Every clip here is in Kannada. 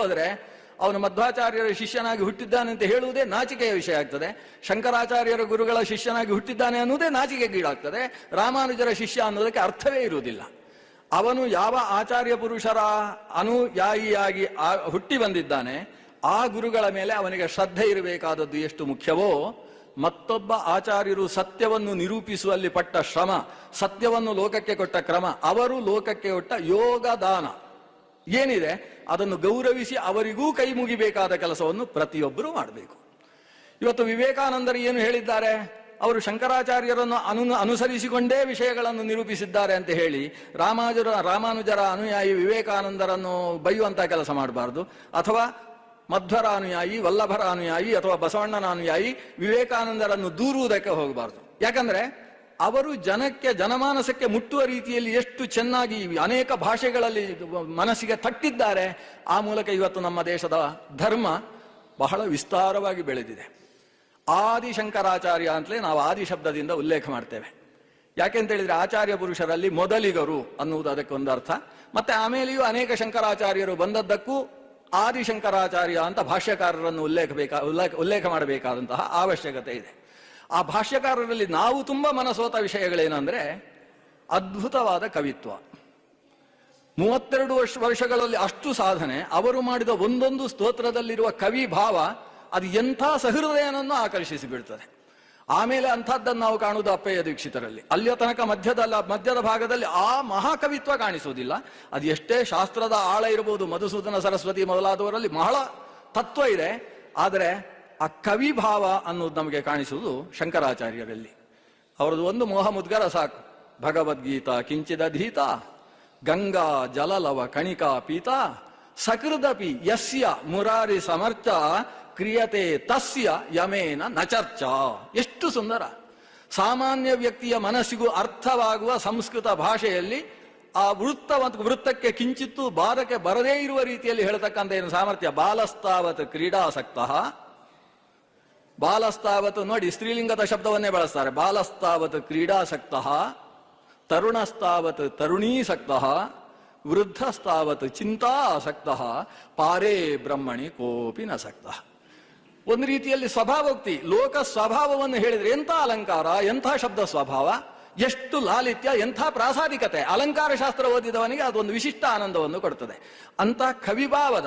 ಹೋದ್ರೆ ಅವನು ಮಧ್ವಾಚಾರ್ಯರ ಶಿಷ್ಯನಾಗಿ ಹುಟ್ಟಿದ್ದಾನೆ ಅಂತ ಹೇಳುವುದೇ ನಾಚಿಕೆಯ ವಿಷಯ ಆಗ್ತದೆ. ಶಂಕರಾಚಾರ್ಯರ ಗುರುಗಳ ಶಿಷ್ಯನಾಗಿ ಹುಟ್ಟಿದ್ದಾನೆ ಅನ್ನುವುದೇ ನಾಚಿಕೆಗೀಡಾಗ್ತದೆ ರಾಮಾನುಜರ ಶಿಷ್ಯ ಅನ್ನೋದಕ್ಕೆ ಅರ್ಥವೇ ಇರುವುದಿಲ್ಲ. ಅವನು ಯಾವ ಆಚಾರ್ಯ ಪುರುಷರ ಅನುಯಾಯಿಯಾಗಿ ಹುಟ್ಟಿ ಬಂದಿದ್ದಾನೆ, ಆ ಗುರುಗಳ ಮೇಲೆ ಅವನಿಗೆ ಶ್ರದ್ಧೆ ಇರಬೇಕಾದದ್ದು ಎಷ್ಟು ಮುಖ್ಯವೋ, ಮತ್ತೊಬ್ಬ ಆಚಾರ್ಯರು ಸತ್ಯವನ್ನು ನಿರೂಪಿಸುವಲ್ಲಿ ಪಟ್ಟ ಶ್ರಮ, ಸತ್ಯವನ್ನು ಲೋಕಕ್ಕೆ ಕೊಟ್ಟ ಕ್ರಮ, ಅವರು ಲೋಕಕ್ಕೆ ಕೊಟ್ಟ ಯೋಗದಾನ. ಏನಿದೆ? ಅದನ್ನು ಗೌರವಿಸಿ ಅವರಿಗೂ ಕೈ ಮುಗಿಬೇಕಾದ ಕೆಲಸವನ್ನು ಪ್ರತಿಯೊಬ್ಬರೂ ಮಾಡಬೇಕು. ಇವತ್ತು ವಿವೇಕಾನಂದರು ಏನು ಹೇಳಿದ್ದಾರೆ? ಅವರು ಶಂಕರಾಚಾರ್ಯರನ್ನು ಅನು, ಅನುಸರಿಸಿಕೊಂಡೇ ವಿಷಯಗಳನ್ನು ನಿರೂಪಿಸಿದ್ದಾರೆ ಅಂತ ಹೇಳಿ ರಾಮಾನುಜರ ರಾಮಾನುಜರ ಅನುಯಾಯಿ ವಿವೇಕಾನಂದರನ್ನು ಬೈಯುವಂಥ ಕೆಲಸ ಮಾಡಬಾರದು. ಅಥವಾ ಮಧ್ವರ ಅನುಯಾಯಿ, ವಲ್ಲಭರ ಅನುಯಾಯಿ ಅಥವಾ ಬಸವಣ್ಣನ ಅನುಯಾಯಿ ವಿವೇಕಾನಂದರನ್ನು ದೂರುವುದಕ್ಕೆ ಹೋಗಬಾರದು. ಯಾಕಂದ್ರೆ ಅವರು ಜನಕ್ಕೆ, ಜನಮಾನಸಕ್ಕೆ ಮುಟ್ಟುವ ರೀತಿಯಲ್ಲಿ ಎಷ್ಟು ಚೆನ್ನಾಗಿ ಅನೇಕ ಭಾಷೆಗಳಲ್ಲಿ ಮನಸ್ಸಿಗೆ ತಟ್ಟಿದ್ದಾರೆ, ಆ ಮೂಲಕ ಇವತ್ತು ನಮ್ಮ ದೇಶದ ಧರ್ಮ ಬಹಳ ವಿಸ್ತಾರವಾಗಿ ಬೆಳೆದಿದೆ. ಆದಿಶಂಕರಾಚಾರ್ಯ ಅಂತಲೇ ನಾವು ಆದಿ ಶಬ್ದದಿಂದ ಉಲ್ಲೇಖ ಮಾಡ್ತೇವೆ. ಯಾಕೆಂತ ಹೇಳಿದ್ರೆ ಆಚಾರ್ಯ ಪುರುಷರಲ್ಲಿ ಮೊದಲಿಗರು ಅನ್ನುವುದು ಅದಕ್ಕೆ ಒಂದು ಅರ್ಥ. ಮತ್ತೆ ಆಮೇಲೆಯೂ ಅನೇಕ ಶಂಕರಾಚಾರ್ಯರು ಬಂದದ್ದಕ್ಕೂ ಆದಿಶಂಕರಾಚಾರ್ಯ ಅಂತ ಭಾಷ್ಯಕಾರರನ್ನು ಉಲ್ಲೇಖ ಬೇಕಾ ಉಲ್ಲೇಖ ಉಲ್ಲೇಖ ಮಾಡಬೇಕಾದಂತಹ ಅವಶ್ಯಕತೆ ಇದೆ. ಆ ಭಾಷ್ಯಕಾರರಲ್ಲಿ ನಾವು ತುಂಬ ಮನಸೋತ ವಿಷಯಗಳೇನಂದ್ರೆ ಅದ್ಭುತವಾದ ಕವಿತ್ವ. ಮೂವತ್ತೆರಡು ವರ್ಷ, ವರ್ಷಗಳಲ್ಲಿ ಅಷ್ಟು ಸಾಧನೆ, ಅವರು ಮಾಡಿದ ಒಂದೊಂದು ಸ್ತೋತ್ರದಲ್ಲಿರುವ ಕವಿ ಭಾವ ಅದು ಎಂಥ ಸಹೃದಯನನ್ನು ಆಕರ್ಷಿಸಿ ಬಿಡ್ತದೆ ಆಮೇಲೆ ಅಂಥದ್ದನ್ನು ನಾವು ಕಾಣುವುದು ಅಪ್ಪಯ್ಯ ದೀಕ್ಷಿತರಲ್ಲಿ. ಅಲ್ಲಿಯ ತನಕ ಮಧ್ಯದಲ್ಲ, ಮಧ್ಯದ ಭಾಗದಲ್ಲಿ ಆ ಮಹಾಕವಿತ್ವ ಕಾಣಿಸುವುದಿಲ್ಲ. ಅದು ಎಷ್ಟೇ ಶಾಸ್ತ್ರದ ಆಳ ಇರಬಹುದು ಮಧುಸೂದನ, ಸರಸ್ವತಿ ಮೊದಲಾದವರಲ್ಲಿ ಬಹಳ ತತ್ವ ಇದೆ. ಆದರೆ ಆ ಕವಿ ಭಾವ ಅನ್ನೋದು ನಮಗೆ ಕಾಣಿಸುವುದು ಶಂಕರಾಚಾರ್ಯರಲ್ಲಿ. ಅವರದ್ದು ಒಂದು ಮೋಹ ಮುದ್ಗರ ಸಾಕು. ಭಗವದ್ಗೀತಾ ಕಿಂಚಿದಧೀತ ಗಂಗಾ ಜಲಲವ ಕಣಿಕಾ ಪೀತ, ಸಕೃದಪಿ ಯಸ್ಯ ಮುರಾರಿ ಸಮರ್ಥ, ಕ್ರಿಯತೆ ತಸ್ಯ ಯಮೇನ ನಚರ್ಚ ಎಷ್ಟು ಸುಂದರ. ಸಾಮಾನ್ಯ ವ್ಯಕ್ತಿಯ ಮನಸ್ಸಿಗೂ ಅರ್ಥವಾಗುವ ಸಂಸ್ಕೃತ ಭಾಷೆಯಲ್ಲಿ ಆ ವೃತ್ತ ವೃತ್ತಕ್ಕೆ ಕಿಂಚಿತ್ತು ಬಾಧಕ್ಕೆ ಬರದೇ ಇರುವ ರೀತಿಯಲ್ಲಿ ಹೇಳತಕ್ಕಂಥ ಏನು ಸಾಮರ್ಥ್ಯ? ಬಾಲಸ್ತಾವತ್ ಕ್ರೀಡಾಸಕ್ತಃ. ಬಾಲಸ್ತಾವತ್ ನೋಡಿ, ಸ್ತ್ರೀಲಿಂಗದ ಶಬ್ದವನ್ನೇ ಬಳಸ್ತಾರೆ. ಬಾಲಸ್ತಾವತ್ ಕ್ರೀಡಾಸಕ್ತ, ತರುಣಸ್ತಾವತ್ ತರುಣೀಸಕ್ತ, ವೃದ್ಧಸ್ತಾವತ್ ಚಿಂತಾಸಕ್ತ, ಪಾರೇ ಬ್ರಹ್ಮಣಿ ಕೋಪಿ ನಸಕ್ತ. ಒಂದು ರೀತಿಯಲ್ಲಿ ಸ್ವಭಾವೋಕ್ತಿ, ಲೋಕ ಸ್ವಭಾವವನ್ನು ಹೇಳಿದ್ರೆ ಎಂಥ ಅಲಂಕಾರ, ಎಂಥ ಶಬ್ದ ಸ್ವಭಾವ, ಎಷ್ಟು ಲಾಲಿತ್ಯ, ಎಂಥ ಪ್ರಾಸಾದಿಕತೆ. ಅಲಂಕಾರ ಶಾಸ್ತ್ರ ಓದಿದವನಿಗೆ ಅದೊಂದು ವಿಶಿಷ್ಟ ಆನಂದವನ್ನು ಕೊಡ್ತದೆ. ಅಂತ ಕವಿಭಾವದ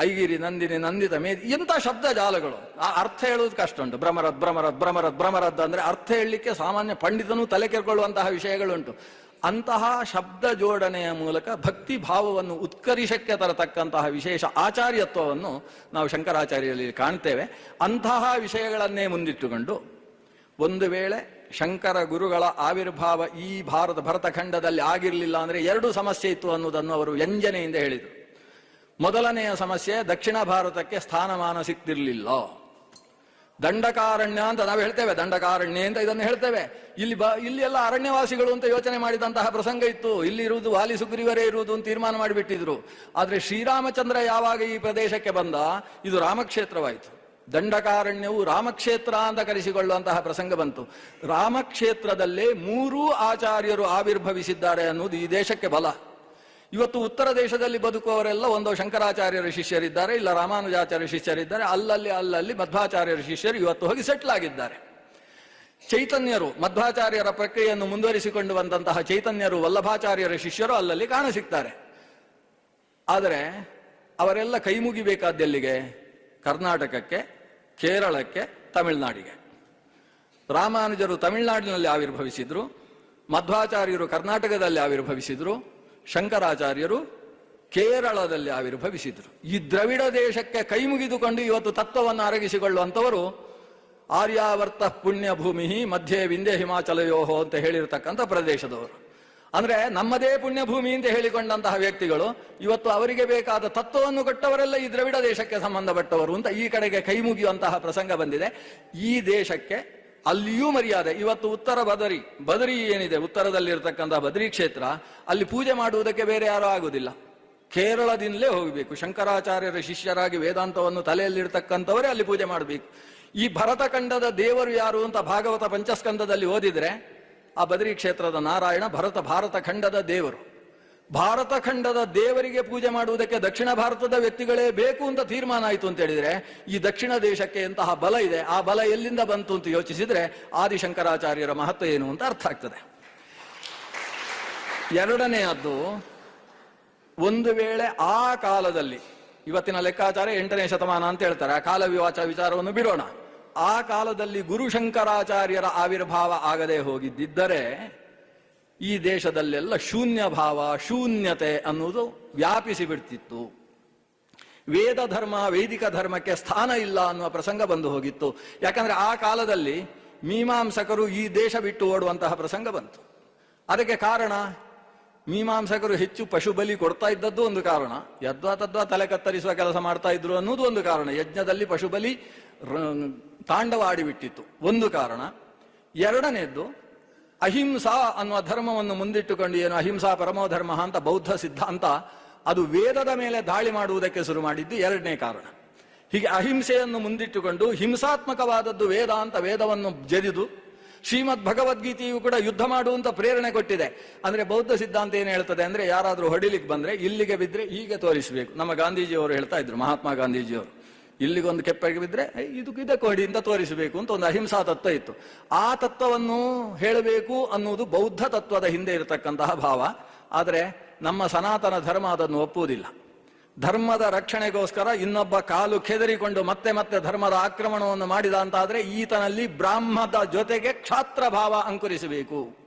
ಐಗಿರಿ ನಂದಿನಿ ನಂದಿತ ಮೇದಿ ಇಂಥ ಶಬ್ದ ಜಾಲಗಳು? ಆ ಅರ್ಥ ಹೇಳುವುದು ಕಷ್ಟ ಉಂಟು. ಭ್ರಮರದ್ ಭ್ರಮರದ್ ಭ್ರಮರದ್ ಭ್ರಮರದ್ ಅಂದ್ರೆ ಅರ್ಥ ಹೇಳಲಿಕ್ಕೆ ಸಾಮಾನ್ಯ ಪಂಡಿತನೂ ತಲೆ ಕೆರ್ಕೊಳ್ಳುವಂತಹ ವಿಷಯಗಳುಂಟು. ಅಂತಹ ಶಬ್ದ ಜೋಡಣೆಯ ಮೂಲಕ ಭಕ್ತಿ ಭಾವವನ್ನು ಉತ್ಕರ್ಷಕ್ಕೆ ತರತಕ್ಕಂತಹ ವಿಶೇಷ ಆಚಾರ್ಯತ್ವವನ್ನು ನಾವು ಶಂಕರಾಚಾರ್ಯರಲ್ಲಿ ಕಾಣ್ತೇವೆ. ಅಂತಹ ವಿಷಯಗಳನ್ನೇ ಮುಂದಿಟ್ಟುಕೊಂಡು ಒಂದು ವೇಳೆ ಶಂಕರ ಗುರುಗಳ ಆವಿರ್ಭಾವ ಈ ಭಾರತ ಭರತಖಂಡದಲ್ಲಿ ಆಗಿರಲಿಲ್ಲ ಅಂದರೆ ಎರಡು ಸಮಸ್ಯೆ ಇತ್ತು ಅನ್ನೋದನ್ನು ಅವರು ವ್ಯಂಜನೆಯಿಂದ ಹೇಳಿದರು. ಮೊದಲನೆಯ ಸಮಸ್ಯೆ ದಕ್ಷಿಣ ಭಾರತಕ್ಕೆ ಸ್ಥಾನಮಾನ ಸಿಕ್ತಿರ್ಲಿಲ್ಲ. ದಂಡಕಾರಣ್ಯ ಅಂತ ನಾವು ಹೇಳ್ತೇವೆ, ದಂಡಕಾರಣ್ಯ ಅಂತ ಇದನ್ನು ಹೇಳ್ತೇವೆ. ಇಲ್ಲಿ ಬ, ಇಲ್ಲಿ ಎಲ್ಲ ಅರಣ್ಯವಾಸಿಗಳು ಅಂತ ಯೋಚನೆ ಮಾಡಿದಂತಹ ಪ್ರಸಂಗ ಇತ್ತು. ಇಲ್ಲಿ ಇರುವುದು ವಾಲಿ ಸುಗ್ರೀವರೇ ಇರುವುದು ಅಂತ ತೀರ್ಮಾನ ಮಾಡಿಬಿಟ್ಟಿದ್ರು. ಆದ್ರೆ ಶ್ರೀರಾಮಚಂದ್ರ ಯಾವಾಗ ಈ ಪ್ರದೇಶಕ್ಕೆ ಬಂದ? ಇದು ರಾಮಕ್ಷೇತ್ರವಾಯಿತು. ದಂಡಕಾರಣ್ಯವು ರಾಮಕ್ಷೇತ್ರ ಅಂತ ಕರೆಸಿಕೊಳ್ಳುವಂತಹ ಪ್ರಸಂಗ ಬಂತು. ರಾಮಕ್ಷೇತ್ರದಲ್ಲೇ ಮೂರೂ ಆಚಾರ್ಯರು ಆವಿರ್ಭವಿಸಿದ್ದಾರೆ ಅನ್ನುವುದು ಈ ದೇಶಕ್ಕೆ ಬಲ. ಇವತ್ತು ಉತ್ತರ ದೇಶದಲ್ಲಿ ಬದುಕುವವರೆಲ್ಲ ಒಂದು ಶಂಕರಾಚಾರ್ಯರ ಶಿಷ್ಯರಿದ್ದಾರೆ, ಇಲ್ಲ ರಾಮಾನುಜಾಚಾರ್ಯ ಶಿಷ್ಯರಿದ್ದಾರೆ, ಅಲ್ಲಲ್ಲಿ ಅಲ್ಲಲ್ಲಿ ಮಧ್ವಾಚಾರ್ಯರ ಶಿಷ್ಯರು ಇವತ್ತು ಹೋಗಿ ಸೆಟ್ಲ್ ಆಗಿದ್ದಾರೆ. ಚೈತನ್ಯರು, ಮಧ್ವಾಚಾರ್ಯರ ಪ್ರಕ್ರಿಯೆಯನ್ನು ಮುಂದುವರಿಸಿಕೊಂಡು ಬಂದಂತಹ ಚೈತನ್ಯರು ವಲ್ಲಭಾಚಾರ್ಯರ ಶಿಷ್ಯರು ಅಲ್ಲಲ್ಲಿ ಕಾಣಸಿಗ್ತಾರೆ. ಆದರೆ, ಅವರೆಲ್ಲ ಕೈ ಮುಗಿಬೇಕಾದ್ದೆಲ್ಲಿಗೆ? ಕರ್ನಾಟಕಕ್ಕೆ, ಕೇರಳಕ್ಕೆ, ತಮಿಳುನಾಡಿಗೆ. ರಾಮಾನುಜರು ತಮಿಳುನಾಡಿನಲ್ಲಿ ಆವಿರ್ಭವಿಸಿದ್ರು, ಮಧ್ವಾಚಾರ್ಯರು ಕರ್ನಾಟಕದಲ್ಲಿ ಆವಿರ್ಭವಿಸಿದ್ರು ಶಂಕರಾಚಾರ್ಯರು ಕೇರಳದಲ್ಲಿ ಆವಿರ್ಭವಿಸಿದರು. ಈ ದ್ರವಿಡ ದೇಶಕ್ಕೆ ಕೈ ಮುಗಿದುಕೊಂಡು ಇವತ್ತು ತತ್ವವನ್ನು ಅರಗಿಸಿಕೊಳ್ಳುವಂಥವರು ಆರ್ಯಾವರ್ತ ಪುಣ್ಯ ಭೂಮಿ ಮಧ್ಯೆ ವಿಂಧ್ಯ ಹಿಮಾಚಲಯೋಹೋ ಅಂತ ಹೇಳಿರ್ತಕ್ಕಂಥ ಪ್ರದೇಶದವರು. ಅಂದ್ರೆ ನಮ್ಮದೇ ಪುಣ್ಯ ಭೂಮಿ ಅಂತ ಹೇಳಿಕೊಂಡಂತಹ ವ್ಯಕ್ತಿಗಳು ಇವತ್ತು ಅವರಿಗೆ ಬೇಕಾದ ತತ್ವವನ್ನು ಕೊಟ್ಟವರೆಲ್ಲ ಈ ದ್ರವಿಡ ದೇಶಕ್ಕೆ ಸಂಬಂಧಪಟ್ಟವರು ಅಂತ ಈ ಕಡೆಗೆ ಕೈ ಮುಗಿಯುವಂತಹ ಪ್ರಸಂಗ ಬಂದಿದೆ. ಈ ದೇಶಕ್ಕೆ ಅಲ್ಲಿಯೂ ಮರ್ಯಾದೆ. ಇವತ್ತು ಉತ್ತರ ಬದರಿ ಬದರಿ ಏನಿದೆ? ಉತ್ತರದಲ್ಲಿರ್ತಕ್ಕಂತಹ ಬದರಿ ಕ್ಷೇತ್ರ, ಅಲ್ಲಿ ಪೂಜೆ ಮಾಡುವುದಕ್ಕೆ ಬೇರೆ ಯಾರೂ ಆಗುವುದಿಲ್ಲ ಕೇರಳದಿಂದಲೇ ಹೋಗಬೇಕು. ಶಂಕರಾಚಾರ್ಯರ ಶಿಷ್ಯರಾಗಿ ವೇದಾಂತವನ್ನು ತಲೆಯಲ್ಲಿರ್ತಕ್ಕಂಥವರೇ ಅಲ್ಲಿ ಪೂಜೆ ಮಾಡಬೇಕು. ಈ ಭರತಖಂಡದ ದೇವರು ಯಾರು ಅಂತ ಭಾಗವತ ಪಂಚಸ್ಕಂದದಲ್ಲಿ ಓದಿದ್ರೆ, ಆ ಬದರಿ ಕ್ಷೇತ್ರದ ನಾರಾಯಣ ಭರತ, ಭಾರತ ಖಂಡದ ದೇವರು. ಭಾರತ ಖಂಡದ ದೇವರಿಗೆ ಪೂಜೆ ಮಾಡುವುದಕ್ಕೆ ದಕ್ಷಿಣ ಭಾರತದ ವ್ಯಕ್ತಿಗಳೇ ಬೇಕು ಅಂತ ತೀರ್ಮಾನ ಆಯಿತು ಅಂತ ಹೇಳಿದ್ರೆ, ಈ ದಕ್ಷಿಣ ದೇಶಕ್ಕೆ ಎಂತಹ ಬಲ ಇದೆ, ಆ ಬಲ ಎಲ್ಲಿಂದ ಬಂತು ಅಂತ ಯೋಚಿಸಿದ್ರೆ ಆದಿಶಂಕರಾಚಾರ್ಯರ ಮಹತ್ವ ಏನು ಅಂತ ಅರ್ಥ ಆಗ್ತದೆ. ಎರಡನೆಯದ್ದು, ಒಂದು ವೇಳೆ ಆ ಕಾಲದಲ್ಲಿ, ಇವತ್ತಿನ ಲೆಕ್ಕಾಚಾರ ಎಂಟನೇ ಶತಮಾನ ಅಂತ ಹೇಳ್ತಾರೆ, ಆ ಕಾಲ ವಿವಾಚ ವಿಚಾರವನ್ನು ಬಿಡೋಣ. ಆ ಕಾಲದಲ್ಲಿ ಗುರುಶಂಕರಾಚಾರ್ಯರ ಆವಿರ್ಭಾವ ಆಗದೆ ಹೋಗಿದ್ದಿದ್ದರೆ ಈ ದೇಶದಲ್ಲೆಲ್ಲ ಶೂನ್ಯ ಭಾವ ಶೂನ್ಯತೆ ಅನ್ನುವುದು ವ್ಯಾಪಿಸಿ ಬಿಡ್ತಿತ್ತು. ವೇದ ಧರ್ಮ, ವೈದಿಕ ಧರ್ಮಕ್ಕೆ ಸ್ಥಾನ ಇಲ್ಲ ಅನ್ನುವ ಪ್ರಸಂಗ ಬಂದು ಹೋಗಿತ್ತು. ಯಾಕಂದ್ರೆ ಆ ಕಾಲದಲ್ಲಿ ಮೀಮಾಂಸಕರು ಈ ದೇಶ ಬಿಟ್ಟು ಓಡುವಂತಹ ಪ್ರಸಂಗ ಬಂತು. ಅದಕ್ಕೆ ಕಾರಣ, ಮೀಮಾಂಸಕರು ಹೆಚ್ಚು ಪಶು ಬಲಿ ಕೊಡ್ತಾ ಇದ್ದದ್ದು ಒಂದು ಕಾರಣ. ಯದ್ವಾ ತದ್ವಾ ತಲೆ ಕತ್ತರಿಸುವ ಕೆಲಸ ಮಾಡ್ತಾ ಇದ್ರು ಅನ್ನೋದು ಒಂದು ಕಾರಣ. ಯಜ್ಞದಲ್ಲಿ ಪಶು ಬಲಿ ತಾಂಡವಾಡಿಬಿಟ್ಟಿತ್ತು ಒಂದು ಕಾರಣ. ಎರಡನೇದ್ದು ಅಹಿಂಸಾ ಅನ್ನುವ ಧರ್ಮವನ್ನು ಮುಂದಿಟ್ಟುಕೊಂಡು ಏನು ಅಹಿಂಸಾ ಪರಮೋ ಧರ್ಮ ಅಂತ ಬೌದ್ಧ ಸಿದ್ಧಾಂತ, ಅದು ವೇದದ ಮೇಲೆ ದಾಳಿ ಮಾಡುವುದಕ್ಕೆ ಶುರು ಮಾಡಿದ್ದು ಎರಡನೇ ಕಾರಣ. ಹೀಗೆ ಅಹಿಂಸೆಯನ್ನು ಮುಂದಿಟ್ಟುಕೊಂಡು ಹಿಂಸಾತ್ಮಕವಾದದ್ದು ವೇದ ಅಂತ ವೇದವನ್ನು ಜರಿದು ಶ್ರೀಮದ್ ಭಗವದ್ಗೀತೆಯು ಕೂಡ ಯುದ್ಧ ಮಾಡುವಂತ ಪ್ರೇರಣೆ ಕೊಟ್ಟಿದೆ. ಅಂದ್ರೆ ಬೌದ್ಧ ಸಿದ್ಧಾಂತ ಏನು ಹೇಳ್ತದೆ ಅಂದ್ರೆ ಯಾರಾದರೂ ಹೊಡಿಲಿಕ್ಕೆ ಬಂದ್ರೆ ಇಲ್ಲಿಗೆ ಬಿದ್ರೆ ಹೀಗೆ ತೋರಿಸಬೇಕು. ನಮ್ಮ ಗಾಂಧೀಜಿಯವರು ಹೇಳ್ತಾ ಇದ್ರು, ಮಹಾತ್ಮ ಗಾಂಧೀಜಿಯವರು. ಇಲ್ಲಿಗೊಂದು ಕೆಪ್ಪಗೆ ಬಿದ್ದರೆ ಇದು ಇದಕ್ಕೆ ಹೊಡಿ ಅಂತ ತೋರಿಸಬೇಕು ಅಂತ ಒಂದು ಅಹಿಂಸಾ ತತ್ವ ಇತ್ತು. ಆ ತತ್ವವನ್ನು ಹೇಳಬೇಕು ಅನ್ನುವುದು ಬೌದ್ಧ ತತ್ವದ ಹಿಂದೆ ಇರತಕ್ಕಂತಹ ಭಾವ. ಆದರೆ ನಮ್ಮ ಸನಾತನ ಧರ್ಮ ಅದನ್ನು ಒಪ್ಪುವುದಿಲ್ಲ. ಧರ್ಮದ ರಕ್ಷಣೆಗೋಸ್ಕರ ಇನ್ನೊಬ್ಬ ಕಾಲು ಕೆದರಿಕೊಂಡು ಮತ್ತೆ ಮತ್ತೆ ಧರ್ಮದ ಆಕ್ರಮಣವನ್ನು ಮಾಡಿದ ಅಂತಾದರೆ ಈತನಲ್ಲಿ ಬ್ರಾಹ್ಮದ ಜೊತೆಗೆ ಕ್ಷಾತ್ರ ಭಾವ ಅಂಕುರಿಸಬೇಕು.